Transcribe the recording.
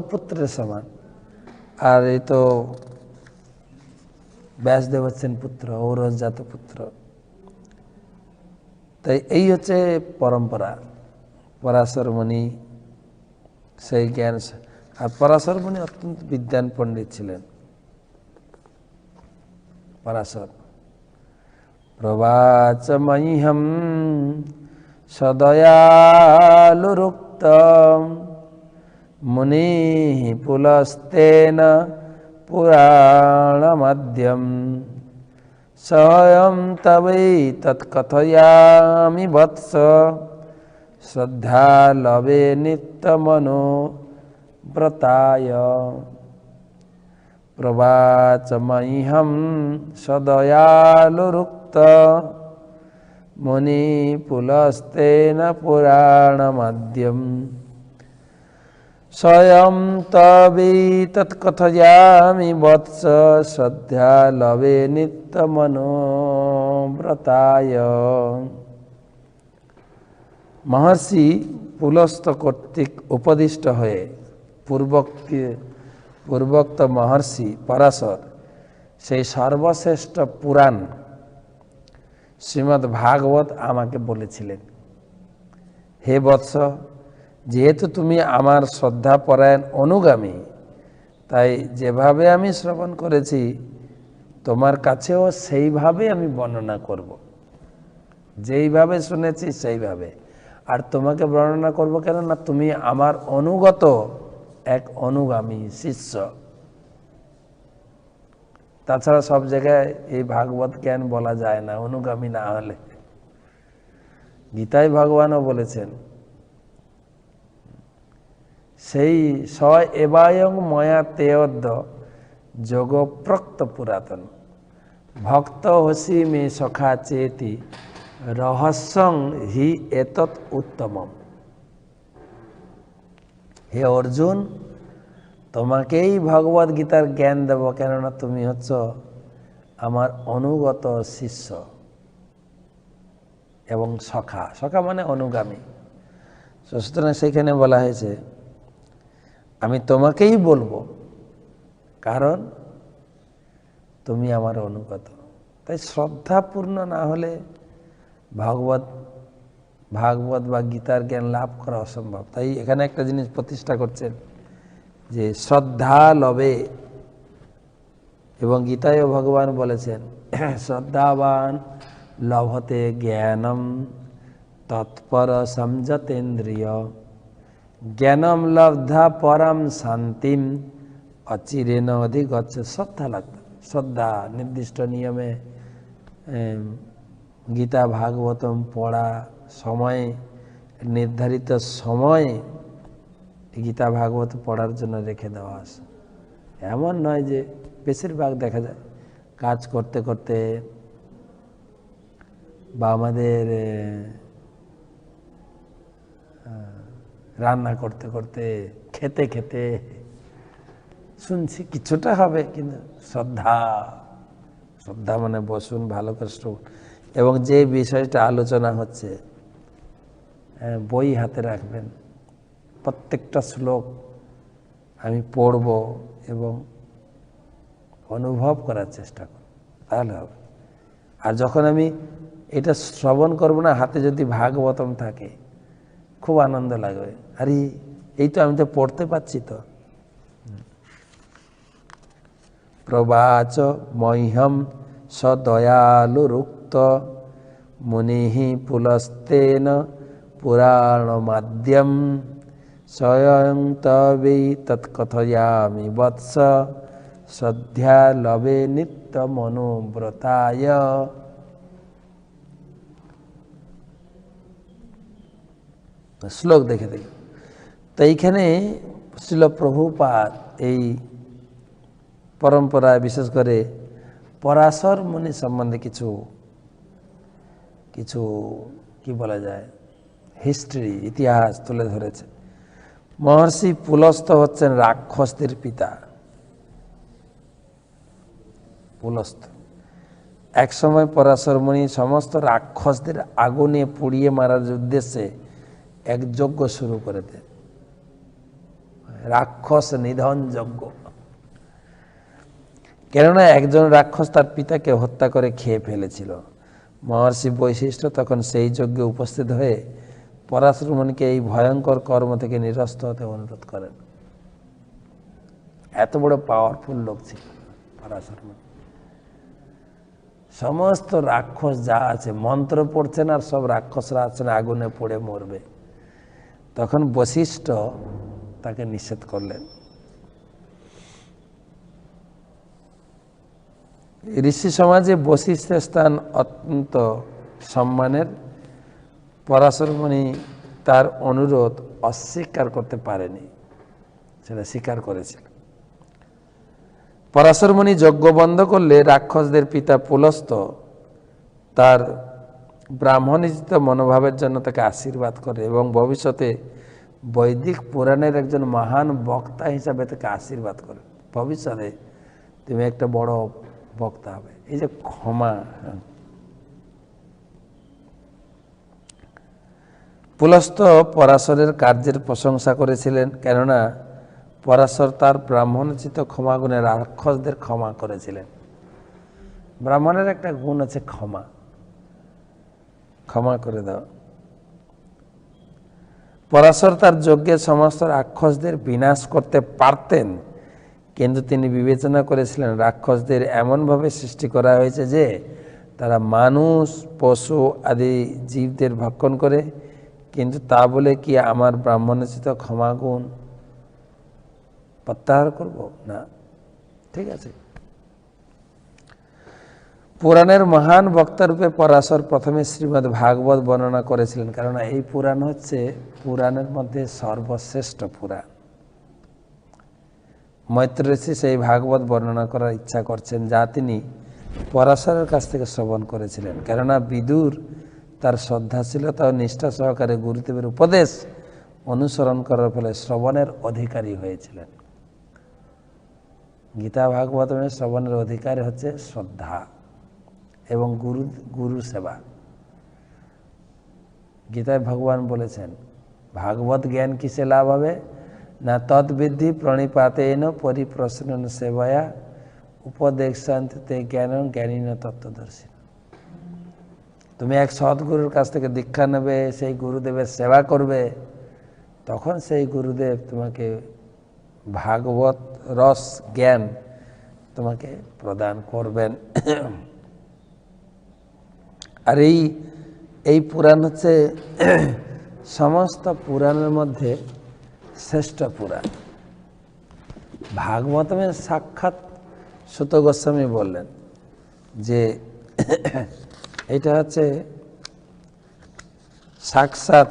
ব্রহ্মপুত্রের সমান। আর এই তো ব্যাসদেব হচ্ছেন পুত্র ঔরস জাত পুত্র। তাই এই হচ্ছে পরম্পরা। পরাশরমণি সেই জ্ঞান আর পরাশরমণি অত্যন্ত বিদ্যান পণ্ডিত ছিলেন। পরাশর। প্রবাচ মহ্যম সদয়ালুরুক্ত मुनिः पुलस्तेन पुराणमद्यं सयं तवे तत्कथयामि वत्स। श्रद्धालवे नित्यमनो व्रताय। प्रवाच मह्यं सदयालुरुक्त। मुनिपुलस्तेन पुराणमध्यम् স্বয়ং তবে তৎকথয়ামি বৎস শ্রদ্ধা লবে নিত্যমনোব্রতায়। মহর্ষি পুলস্ত কর্তৃক উপদিষ্ট হয়ে পূর্বোক্তি পূর্বোক্ত মহর্ষি পরাশর সেই সর্বশ্রেষ্ঠ পুরাণ শ্রীমদ্ ভাগবত আমাকে বলেছিলেন, হে বৎস যেহেতু তুমি আমার শ্রদ্ধাপরায়ণ অনুগামী, তাই যেভাবে আমি শ্রবণ করেছি, তোমার কাছেও সেইভাবে আমি বর্ণনা করব। যেইভাবে শুনেছি, সেইভাবে। আর তোমাকে বর্ণনা করব কেন না তুমি আমার অনুগত এক অনুগামী শিষ্য। তাছাড়া সব জায়গায় এই ভাগবত জ্ঞান বলা যায় না, অনুগামী না হলে। গীতায় ভগবানও বলেছেন সেই স এবায়ং ময়া তেয়দ্দ যোগ প্রক্ত পুরাতন। ভক্ত হসি মে সখা চেতি, রহস্যং হি এতৎ উত্তমম। হে অর্জুন, তোমাকেই ভগবত গীতার জ্ঞান দেব, কেননা তুমি হচ্ছ আমার অনুগত শিষ্য এবং সখা। সখা মানে অনুগামী। সুতরাং সেখানে বলা হয়েছে আমি তোমাকেই বলব। কারণ তুমি আমার অনুগত। তাই শ্রদ্ধাপূর্ণ না হলে ভাগবত ভাগবত বা গীতার জ্ঞান লাভ করা অসম্ভব। তাই এখানে একটা জিনিস প্রতিষ্ঠা করছেন যে শ্রদ্ধা লবে এবং গীতায়ও ভগবান বলেছেন, শ্রদ্ধাবান লভতে জ্ঞানম তৎপর সমজতেন্দ্রিয় জ্ঞানম লব্ধা পরম শান্তিম। অচিরেন অধিগচ্ছ শ্রদ্ধা লাগবে শ্রদ্ধা নির্দিষ্ট নিয়মে গীতা ভাগবতম পড়া সময়, নির্ধারিত সময় গীতা ভাগবত পড়ার জন্য রেখে দেওয়া আছে। এমন নয় যে বেশিরভাগ দেখা যায় কাজ করতে করতে বা আমাদের রান্না করতে করতে, খেতে খেতে, শুনছি কিছুটা হবে, কিন্তু শ্রদ্ধা শ্রদ্ধা মানে বসুন, ভালো করে এবং যে বিষয়টা আলোচনা হচ্ছে বই হাতে রাখবেন। প্রত্যেকটা শ্লোক আমি পড়ব এবং অনুভব করার চেষ্টা করব। তাহলে হবে। আর যখন আমি এটা শ্রবণ করব না, হাতে যদি ভাগবতম থাকে খুব আনন্দ লাগবে আরে, এই তো আমি তো পড়তে পাচ্ছি তো। প্রবাচ মহ্যম সদয়ালুরুক্ত মুনি পুলস্তেন পুরাণ মাধ্যম স্বয়ং তবে তৎকথয়ামি বৎস। শ্রদ্ধা লবে নিত্য মনোব্রতায় শ্লোক দেখে দেখি তো এইখানে শিল প্রভুপাত এই পরম্পরায় বিশেষ করে পরাশর মুনি সম্বন্ধে কিছু কিছু কি বলা যায় হিস্ট্রি ইতিহাস তুলে ধরেছে। মহর্ষি পুলস্ত হচ্ছেন রাক্ষসদের পিতা। পুলস্ত। এক সময় পরাশর মুনি সমস্ত রাক্ষসদের আগুনে পুড়িয়ে মারার উদ্দেশ্যে এক যজ্ঞ শুরু করে দেন। রাক্ষস নিধন যজ্ঞ। কেননা একজন রাক্ষস তার পিতাকে হত্যা করে খেয়ে ফেলেছিল। মহর্ষি বৈশিষ্ট্য তখন সেই যজ্ঞে উপস্থিত হয়ে পরাশরমণিকে এই ভয়ঙ্কর কর্ম থেকে নিরস্ত হতে অনুরোধ করেন। এত বড় পাওয়ারফুল লোক ছিল পরাশরমণি। সমস্ত রাক্ষস যা আছে, মন্ত্র পড়ছেন আর সব রাক্ষসরা আছেন, আগুনে পড়ে মরবে। তখন বশিষ্ঠ তাকে নিষেধ করলেন। ঋষি সমাজে বশিষ্ঠের স্থান অত্যন্ত সম্মানের। পরাশরমণি তার অনুরোধ অস্বীকার করতে পারেনি, সেটা স্বীকার করেছিল। পরাশরমণি যজ্ঞ বন্ধ করলে রাক্ষসদের পিতা পুলস্ত তার ব্রাহ্মণিজিত মনোভাবের জন্য তাকে আশীর্বাদ করে এবং ভবিষ্যতে বৈদিক পুরাণের একজন মহান বক্তা হিসাবে তাকে আশীর্বাদ করে। ভবিষ্যতে তুমি একটা বড় বক্তা হবে। এই যে ক্ষমা। পুলস্ত পরাশরের কার্যের প্রশংসা করেছিলেন, কেননা পরাশর তার ব্রাহ্মণোচিত ক্ষমাগুণে রাক্ষসদের ক্ষমা করেছিলেন। ব্রাহ্মণের একটা গুণ আছে ক্ষমা। ক্ষমা করে দাও। পরাশর তার যজ্ঞে সমস্ত রাক্ষসদের বিনাশ করতে পারতেন, কিন্তু তিনি বিবেচনা করেছিলেন রাক্ষসদের এমনভাবে সৃষ্টি করা হয়েছে যে, তারা মানুষ, পশু আদি জীবদের ভক্ষণ করে, কিন্তু তা বলে কি আমার ব্রাহ্মণোচিত ক্ষমাগুণ প্রত্যাহার করব? না। ঠিক আছে। পুরাণের মহান বক্তারূপে পরাশর প্রথমে শ্রীমৎ ভাগবত বর্ণনা করেছিলেন কারণ এই পুরাণ হচ্ছে পুরাণের মধ্যে সর্বশ্রেষ্ঠ পুরাণ। মৈত্র ঋষি সেই ভাগবত বর্ণনা করার ইচ্ছা করছেন যা তিনি পরাশরের কাছ থেকে শ্রবণ করেছিলেন, কেননা বিদুর তার শ্রদ্ধাশীলতা ও নিষ্ঠা সহকারে গুরুদেবের উপদেশ অনুসরণ করার ফলে শ্রবণের অধিকারী হয়েছিলেন। গীতা ভাগবত শ্রবণের অধিকারী হচ্ছে শ্রদ্ধা। এবং গুরু গুরু সেবা। গীতায় ভগবান বলেছেন, ভাগবত জ্ঞান কিসে লাভ হবে? না তদ্বিদ্ধি প্রণিপাতেন পরিপ্রশ্ন সেবায়া উপদেশান্তে জ্ঞান জ্ঞানীন তত্ত্বদর্শী তুমি এক সৎগুরুর কাছ থেকে দীক্ষা নেবে, সেই গুরুদেবের সেবা করবে, তখন সেই গুরুদেব তোমাকে ভাগবত রস জ্ঞান তোমাকে প্রদান করবেন। আর এই এই পুরাণ হচ্ছে সমস্ত পুরাণের মধ্যে শ্রেষ্ঠ পুরাণ। ভাগবতমের সাক্ষাৎ সুত গোস্বামী বললেন যে এটা হচ্ছে সাক্ষাৎ